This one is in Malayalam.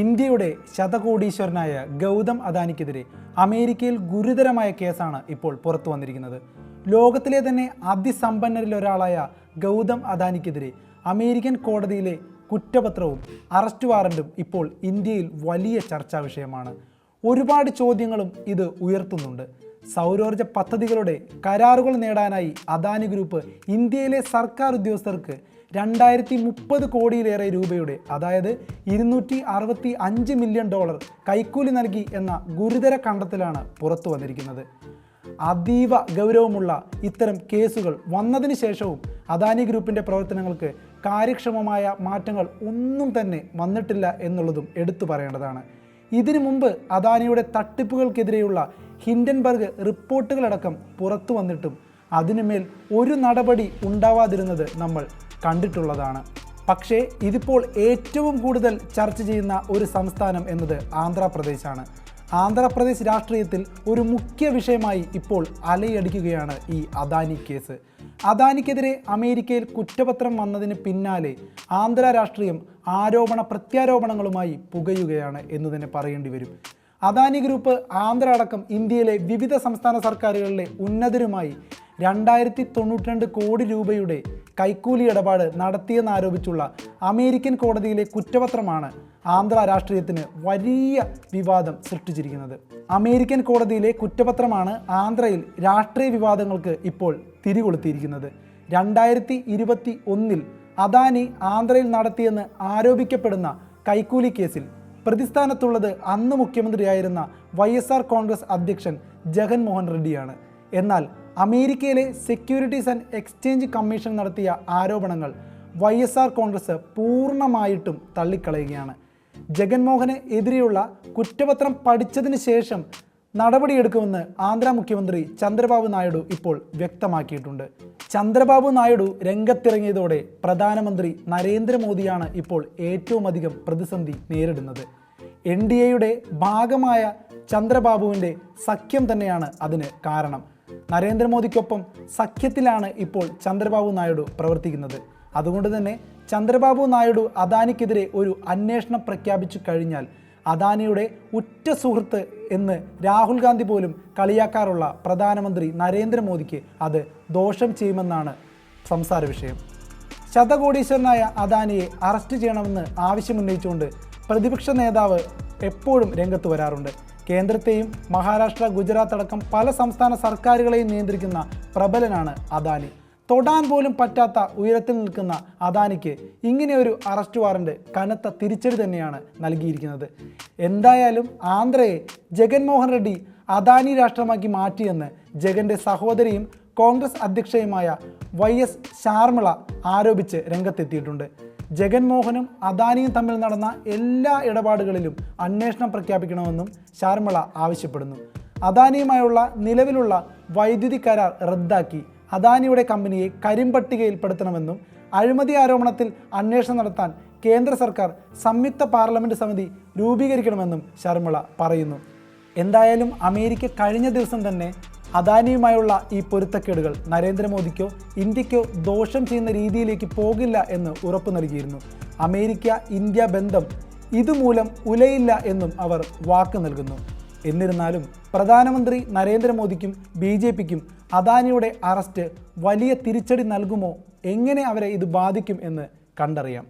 ഇന്ത്യയുടെ ശതകോടീശ്വരനായ ഗൗതം അദാനിക്കെതിരെ അമേരിക്കയിൽ ഗുരുതരമായ കേസാണ് ഇപ്പോൾ പുറത്തു വന്നിരിക്കുന്നത്. ലോകത്തിലെ തന്നെ അതിസമ്പന്നരിൽ ഒരാളായ ഗൗതം അദാനിക്കെതിരെ അമേരിക്കൻ കോടതിയിലെ കുറ്റപത്രവും അറസ്റ്റ് വാറണ്ടും ഇപ്പോൾ ഇന്ത്യയിൽ വലിയ ചർച്ചാ വിഷയമാണ്. ഒരുപാട് ചോദ്യങ്ങളും ഇത് ഉയർത്തുന്നുണ്ട്. സൗരോർജ പദ്ധതികളുടെ കരാറുകൾ നേടാനായി അദാനി ഗ്രൂപ്പ് ഇന്ത്യയിലെ സർക്കാർ ഉദ്യോഗസ്ഥർക്ക് രണ്ടായിരത്തി മുപ്പത് കോടിയിലേറെ രൂപയുടെ അതായത് ഇരുന്നൂറ്റി അറുപത്തി അഞ്ച് മില്യൺ ഡോളർ കൈക്കൂലി നൽകി എന്ന ഗുരുതര കണ്ടെത്തലാണ് പുറത്തു വന്നിരിക്കുന്നത്. അതീവ ഗൗരവമുള്ള ഇത്തരം കേസുകൾ വന്നതിന് ശേഷവും അദാനി ഗ്രൂപ്പിന്റെ പ്രവർത്തനങ്ങൾക്ക് കാര്യക്ഷമമായ മാറ്റങ്ങൾ ഒന്നും തന്നെ വന്നിട്ടില്ല എന്നുള്ളതും എടുത്തു പറയേണ്ടതാണ്. ഇതിനു മുമ്പ് അദാനിയുടെ തട്ടിപ്പുകൾക്കെതിരെയുള്ള ഹിൻഡൻബർഗ് റിപ്പോർട്ടുകളടക്കം പുറത്തു വന്നിട്ടും അതിനുമേൽ ഒരു നടപടി ഉണ്ടാവാതിരുന്നത് നമ്മൾ കണ്ടിട്ടുള്ളതാണ്. പക്ഷേ ഇതിപ്പോൾ ഏറ്റവും കൂടുതൽ ചർച്ച ചെയ്യുന്ന ഒരു സംസ്ഥാനം എന്നത് ആന്ധ്രാപ്രദേശാണ്. ആന്ധ്രാപ്രദേശ് രാഷ്ട്രീയത്തിൽ ഒരു മുഖ്യ വിഷയമായി ഇപ്പോൾ അലയടിക്കുകയാണ് ഈ അദാനി കേസ്. അദാനിക്കെതിരെ അമേരിക്കയിൽ കുറ്റപത്രം വന്നതിന് പിന്നാലെ ആന്ധ്ര രാഷ്ട്രീയം ആരോപണ പ്രത്യാരോപണങ്ങളുമായി പുകയുകയാണ് എന്ന് തന്നെ പറയേണ്ടി വരും. അദാനി ഗ്രൂപ്പ് ആന്ധ്ര അടക്കം ഇന്ത്യയിലെ വിവിധ സംസ്ഥാന സർക്കാരുകളിലെ ഉന്നതരുമായി രണ്ടായിരത്തി തൊണ്ണൂറ്റിരണ്ട് കോടി രൂപയുടെ കൈക്കൂലി ഇടപാട് നടത്തിയെന്നാരോപിച്ചുള്ള അമേരിക്കൻ കോടതിയിലെ കുറ്റപത്രമാണ് ആന്ധ്ര രാഷ്ട്രീയത്തിന് വലിയ വിവാദം സൃഷ്ടിച്ചിരിക്കുന്നത്. അമേരിക്കൻ കോടതിയിലെ കുറ്റപത്രമാണ് ആന്ധ്രയിൽ രാഷ്ട്രീയ വിവാദങ്ങൾക്ക് ഇപ്പോൾ തിരികൊളുത്തിയിരിക്കുന്നത്. രണ്ടായിരത്തി ഇരുപത്തി ഒന്നിൽ അദാനി ആന്ധ്രയിൽ നടത്തിയെന്ന് ആരോപിക്കപ്പെടുന്ന കൈക്കൂലി കേസിൽ പ്രതിസ്ഥാനത്തുള്ളത് അന്ന് മുഖ്യമന്ത്രിയായിരുന്ന വൈ എസ് ആർ കോൺഗ്രസ് അധ്യക്ഷൻ ജഗൻമോഹൻ റെഡ്ഡിയാണ്. എന്നാൽ അമേരിക്കയിലെ സെക്യൂരിറ്റീസ് ആൻഡ് എക്സ്ചേഞ്ച് കമ്മീഷൻ നടത്തിയ ആരോപണങ്ങൾ വൈ എസ് ആർ കോൺഗ്രസ് പൂർണമായിട്ടും തള്ളിക്കളയുകയാണ്. ജഗൻമോഹന് എതിരെയുള്ള കുറ്റപത്രം പഠിച്ചതിന് ശേഷം നടപടിയെടുക്കുമെന്ന് ആന്ധ്ര മുഖ്യമന്ത്രി ചന്ദ്രബാബു നായിഡു ഇപ്പോൾ വ്യക്തമാക്കിയിട്ടുണ്ട്. ചന്ദ്രബാബു നായിഡു രംഗത്തിറങ്ങിയതോടെ പ്രധാനമന്ത്രി നരേന്ദ്രമോദിയാണ് ഇപ്പോൾ ഏറ്റവും അധികം പ്രതിസന്ധി നേരിടുന്നത്. എൻ ഡി എയുടെ ഭാഗമായ ചന്ദ്രബാബുവിന്റെ സഖ്യം തന്നെയാണ് അതിന് കാരണം. നരേന്ദ്രമോദിക്കൊപ്പം സഖ്യത്തിലാണ് ഇപ്പോൾ ചന്ദ്രബാബു നായിഡു പ്രവർത്തിക്കുന്നത്. അതുകൊണ്ട് തന്നെ ചന്ദ്രബാബു നായിഡു അദാനിക്കെതിരെ ഒരു അന്വേഷണം പ്രഖ്യാപിച്ചു കഴിഞ്ഞാൽ അദാനിയുടെ ഉറ്റ സുഹൃത്ത് എന്ന് രാഹുൽ ഗാന്ധി പോലും കളിയാക്കാറുള്ള പ്രധാനമന്ത്രി നരേന്ദ്രമോദിക്ക് അത് ദോഷം ചെയ്യുമെന്നാണ് സംസാര വിഷയം. ശതകോടീശ്വരനായ അദാനിയെ അറസ്റ്റ് ചെയ്യണമെന്ന് ആവശ്യമുന്നയിച്ചുകൊണ്ട് പ്രതിപക്ഷ നേതാവ് എപ്പോഴും രംഗത്ത് വരാറുണ്ട്. കേന്ദ്രത്തെയും മഹാരാഷ്ട്ര ഗുജറാത്ത് അടക്കം പല സംസ്ഥാന സർക്കാരുകളെയും നിയന്ത്രിക്കുന്ന പ്രബലനാണ് അദാനി. തൊടാൻ പോലും പറ്റാത്ത ഉയരത്തിൽ നിൽക്കുന്ന അദാനിക്ക് ഇങ്ങനെ ഒരു അറസ്റ്റ് വാറണ്ട് കനത്ത തിരിച്ചടി തന്നെയാണ് നൽകിയിരിക്കുന്നത്. എന്തായാലും ആന്ധ്രയെ ജഗൻമോഹൻ റെഡ്ഡി അദാനി രാഷ്ട്രമാക്കി മാറ്റിയെന്ന് ജഗന്റെ സഹോദരിയും കോൺഗ്രസ് അധ്യക്ഷയുമായ വൈ എസ് ശാർമിള ആരോപിച്ച് രംഗത്തെത്തിയിട്ടുണ്ട്. ജഗൻമോഹനും അദാനിയും തമ്മിൽ നടന്ന എല്ലാ ഇടപാടുകളിലും അന്വേഷണം പ്രഖ്യാപിക്കണമെന്നും ശാർമിള ആവശ്യപ്പെടുന്നു. അദാനിയുമായുള്ള നിലവിലുള്ള വൈദ്യുതി കരാർ റദ്ദാക്കി അദാനിയുടെ കമ്പനിയെ കരിമ്പട്ടികയിൽപ്പെടുത്തണമെന്നും അഴിമതി ആരോപണത്തിൽ അന്വേഷണം നടത്താൻ കേന്ദ്ര സർക്കാർ സംയുക്ത പാർലമെന്റ് സമിതി രൂപീകരിക്കണമെന്നും ശർമിള പറയുന്നു. എന്തായാലും അമേരിക്ക കഴിഞ്ഞ ദിവസം തന്നെ അദാനിയുമായുള്ള ഈ പൊരുത്തക്കേടുകൾ നരേന്ദ്രമോദിക്കോ ഇന്ത്യക്കോ ദോഷം ചെയ്യുന്ന രീതിയിലേക്ക് പോകില്ല എന്ന് ഉറപ്പു നൽകിയിരുന്നു. അമേരിക്ക ഇന്ത്യ ബന്ധം ഇതുമൂലം ഉലയില്ല എന്നും അവർ വാക്ക് നൽകുന്നു. എന്നിരുന്നാലും പ്രധാനമന്ത്രി നരേന്ദ്രമോദിക്കും ബി ജെ പിക്കും അദാനിയുടെ അറസ്റ്റ് വലിയ തിരിച്ചടി നൽകുമോ? എങ്ങനെ അവരെ ഇത് ബാധിക്കും എന്ന് കണ്ടറിയാം.